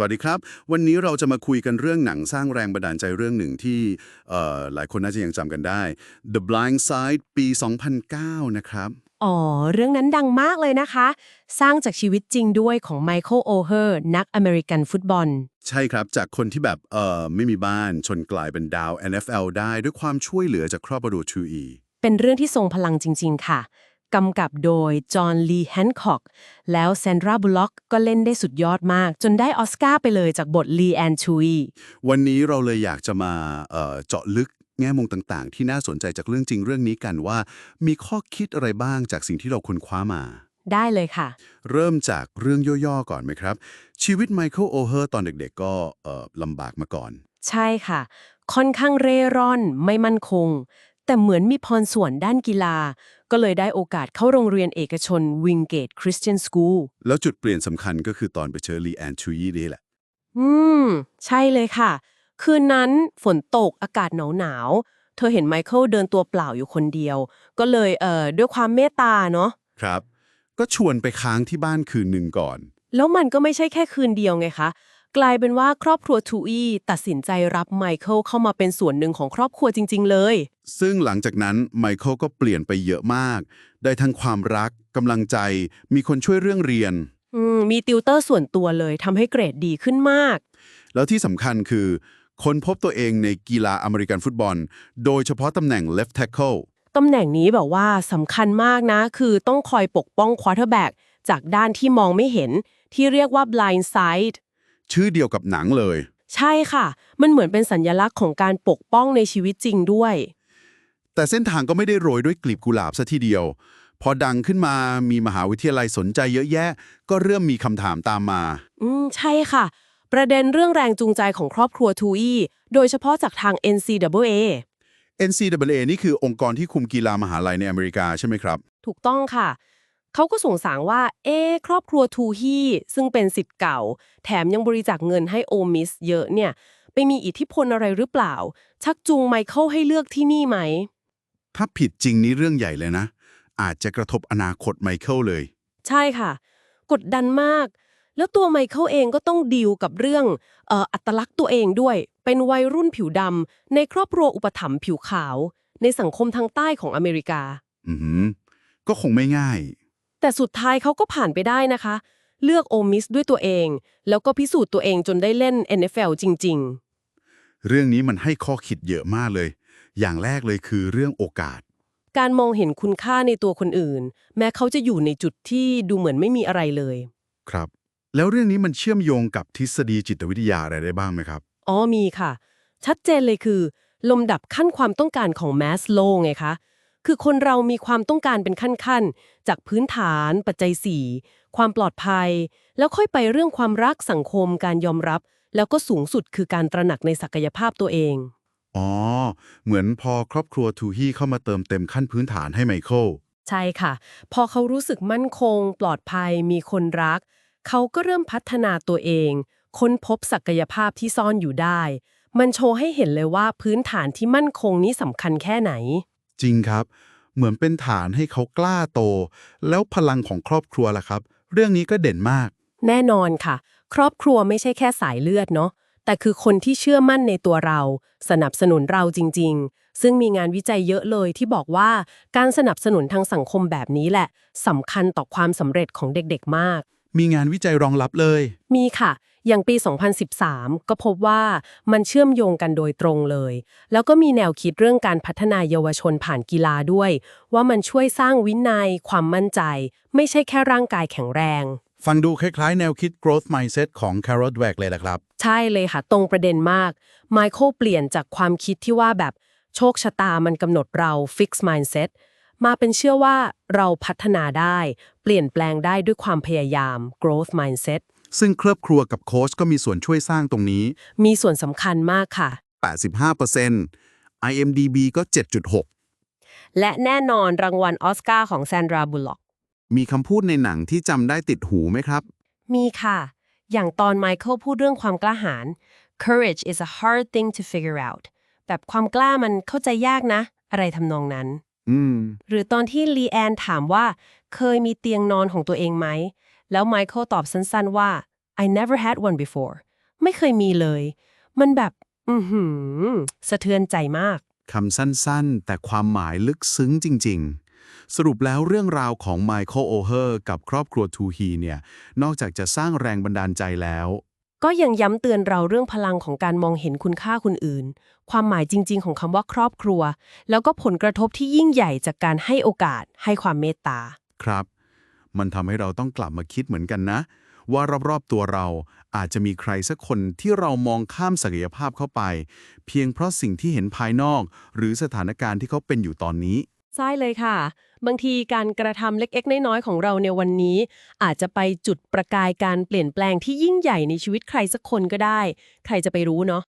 สวัสดีครับ วันนี้เราจะมาคุยกันเรื่องหนังสร้างแรงบันดาลใจเรื่องหนึ่งที่เอ่อหลายคนน่าจะยังจำกันได้ The Blind Side ปี 2009 นะครับ อ๋อ เรื่องนั้นดังมากเลยนะคะ สร้างจากชีวิตจริงด้วยของไมเคิลโอเฮอร์นักอเมริกันฟุตบอล ใช่ครับ จากคนที่แบบเอ่อไม่มีบ้านชนกลายเป็นดาว NFL ได้ด้วยความช่วยเหลือจากครอบครัวทูอีเป็นเรื่องที่ทรงพลังจริง ๆ ค่ะ กำกับโดย จอห์น ลีแฮนคอก แล้วแซนดราบุลล็อกก็เล่นได้สุดยอดมาก จนได้ออสการ์ไปเลยจากบทลีแอนชูอีวันนี้เราเลยอยากจะมาเอ่อเจาะลึกแง่มุมต่างๆ ที่น่าสนใจจากเรื่องจริงเรื่องนี้กันว่า มีข้อคิดอะไรบ้างจากสิ่งที่เราค้นคว้ามาได้เลยค่ะ เริ่มจากเรื่องย่อๆก่อนไหมครับ ชีวิตไมเคิลโอเฮอร์ตอนเด็กๆ ก็เอ่อลำบากมาก่อน ใช่ค่ะ ค่อนข้างเร่ร่อน ไม่มั่นคง แต่เหมือนมีพรสวรรค์ด้านกีฬา ก็เลยได้โอกาสเข้าโรงเรียนเอกชนวิงเกตคริสเตียนสคูลแล้วจุดเปลี่ยนสำคัญก็คือตอนไปเจอลีแอนชูยีนี่แหละ อืม ใช่เลยค่ะ คืนนั้นฝนตกอากาศหนาวหนาวๆเธอเห็นไมเคิลเดินตัวเปล่าอยู่คนเดียว ก็เลยเอ่อด้วยความเมตตาเนาะครับ ก็ชวนไปค้างที่บ้านคืนหนึ่งก่อน แล้วมันก็ไม่ใช่แค่คืนเดียวไงคะ กลายเป็นว่าครอบครัวทูอี้ตัดสินใจรับไมเคิลเข้ามาเป็นส่วนหนึ่งของครอบครัวจริง ๆ เลย ซึ่งหลังจากนั้นไมเคิลก็เปลี่ยนไปเยอะมาก ได้ทั้งความรักกำลังใจ มีคนช่วยเรื่องเรียน อืมมีติวเตอร์ส่วนตัวเลยทำให้เกรดดีขึ้นมาก แล้วที่สำคัญคือคนพบตัวเองในกีฬาอเมริกันฟุตบอล โดยเฉพาะตำแหน่ง left tackle ตำแหน่งนี้แบบว่าสำคัญมากนะ คือต้องคอยปกป้องควอเตอร์แบ็กจากด้านที่มองไม่เห็น ที่เรียกว่า blind side ชื่อเดียวกับหนังเลย ใช่ค่ะ มันเหมือนเป็นสัญลักษณ์ของการปกป้องในชีวิตจริงด้วย แต่เส้นทางก็ไม่ได้โรยด้วยกลีบกุหลาบซะทีเดียว พอดังขึ้นมามีมหาวิทยาลัยสนใจเยอะแยะ ก็เริ่มมีคำถามตามมา อืมใช่ค่ะ ประเด็นเรื่องแรงจูงใจของครอบครัวทูอี้โดยเฉพาะจากทาง NCAA NCAA นี่คือองค์กรที่คุมกีฬามหาลัยในอเมริกาใช่ไหมครับ ถูกต้องค่ะ เขาก็สงสัยว่า เอ๊ะครอบครัวทูฮี่ซึ่งเป็นสิทธิ์เก่า แถมยังบริจาคเงินให้โอมิสเยอะเนี่ยไปมีอิทธิพลอะไรหรือเปล่า ชักจูงไมเคิลให้เลือกที่นี่ไหม ถ้าผิดจริงนี่เรื่องใหญ่เลยนะ อาจจะกระทบอนาคตไมเคิลเลย ใช่ค่ะ กดดันมาก แล้วตัวไมเคิลเองก็ต้องดีลกับเรื่องเอ่ออัตลักษณ์ตัวเองด้วย เป็นวัยรุ่นผิวดำในครอบครัวอุปถัมภ์ผิวขาว ในสังคมทางใต้ของอเมริกา อือหือก็คงไม่ง่าย แต่สุดท้ายเขาก็ผ่านไปได้นะคะ เลือกโอมิสด้วยตัวเอง แล้วก็พิสูจน์ตัวเองจนได้เล่น NFL จริงเรื่องนี้มันให้ข้อคิดเยอะมากเลย อย่างแรกเลยคือเรื่องโอกาสๆการมองเห็นคุณค่าในตัวคนอื่น แม้เขาจะอยู่ในจุดที่ดูเหมือนไม่มีอะไรเลย ครับ แล้วเรื่องนี้มันเชื่อมโยงกับทฤษฎีจิตวิทยาอะไรได้บ้างไหมครับ อ๋อมีค่ะ ชัดเจนเลยคือลมดับขั้นความต้องการของแมสโลไงคะ คือคนเรามีความต้องการเป็นขั้นๆ จากพื้นฐาน ปัจจัย4ความปลอดภัย แล้วค่อยไปเรื่องความรักสังคมการยอมรับ แล้วก็สูงสุดคือการตระหนักในศักยภาพตัวเอง อ๋อ เหมือนพอครอบครัวทูฮี่เข้ามาเติมเต็มขั้นพื้นฐานให้ไมเคิลใช่ค่ะ พอเขารู้สึกมั่นคง ปลอดภัย มีคนรัก เขาก็เริ่มพัฒนาตัวเอง ค้นพบศักยภาพที่ซ่อนอยู่ได้ มันโชว์ให้เห็นเลยว่าพื้นฐานที่มั่นคงนี้สำคัญแค่ไหน จริงครับ เหมือนเป็นฐานให้เขากล้าโต แล้วพลังของครอบครัวล่ะครับ เรื่องนี้ก็เด่นมาก แน่นอนค่ะ ครอบครัวไม่ใช่แค่สายเลือดเนาะแต่คือคนที่เชื่อมั่นในตัวเรา สนับสนุนเราจริง ๆ ซึ่งมีงานวิจัยเยอะเลยที่บอกว่าการสนับสนุนทางสังคมแบบนี้แหละสำคัญต่อความสำเร็จของเด็กๆมาก มีงานวิจัยรองรับเลย มีค่ะ อย่างปี 2013 ก็พบว่ามันเชื่อมโยงกันโดยตรงเลย แล้วก็มีแนวคิดเรื่องการพัฒนายเยาวชนผ่านกีฬาด้วย ว่ามันช่วยสร้างวินัย ความมั่นใจ ไม่ใช่แค่ร่างกายแข็งแรง ฟังดูคล้ายๆ แนวคิด growth mindset ของ Carol Dweck เลยละครับ ใช่เลยค่ะ ตรงประเด็นมาก ไมเคิลเปลี่ยนจากความคิดที่ว่าแบบโชคชะตามันกำหนดเรา fix mindset มาเป็นเชื่อว่าเราพัฒนาได้ เปลี่ยนแปลงได้ด้วยความพยายาม growth mindset ซึ่งครอบครัวกับโค้ชก็มีส่วนช่วยสร้างตรงนี้ มีส่วนสำคัญมากค่ะ 85% IMDB ก็ 7.6 และแน่นอนรางวัลออสการ์ของแซนดราบุลล็อก มีคำพูดในหนังที่จำได้ติดหูไหมครับ มีค่ะ อย่างตอนไมเคิลพูดเรื่องความกล้าหาญ courage is a hard thing to figure out แบบความกล้ามันเข้าใจยากนะ อะไรทำนองนั้น อืม หรือตอนที่ลีแอนถามว่า เคยมีเตียงนอนของตัวเองไหม แล้วไมเคิลตอบสั้นๆว่า I never had one before ไม่เคยมีเลย มันแบบ อือหือ สะเทือนใจมาก คำสั้นๆ แต่ความหมายลึกซึ้งจริง ๆ สรุปแล้วเรื่องราวของไมเคิลโอเฮอร์กับครอบครัวทูฮีเนี่ย นอกจากจะสร้างแรงบันดาลใจแล้ว ก็ยังย้ำเตือนเราเรื่องพลังของการมองเห็นคุณค่าคนอื่น ความหมายจริง ๆ ของคำว่าครอบครัว แล้วก็ผลกระทบที่ยิ่งใหญ่จากการให้โอกาส ให้ความเมตตา ครับ มันทำให้เราต้องกลับมาคิดเหมือนกันนะ ว่ารอบๆตัวเราอาจจะมีใครสักคนที่เรามองข้ามศักยภาพเข้าไป เพียงเพราะสิ่งที่เห็นภายนอก หรือสถานการณ์ที่เขาเป็นอยู่ตอนนี้ ใช่เลยค่ะ บางทีการกระทำเล็กๆ น้อยๆ ของเราในวันนี้ อาจจะไปจุดประกายการเปลี่ยนแปลงที่ยิ่งใหญ่ในชีวิตใครสักคนก็ได้ ใครจะไปรู้เนาะ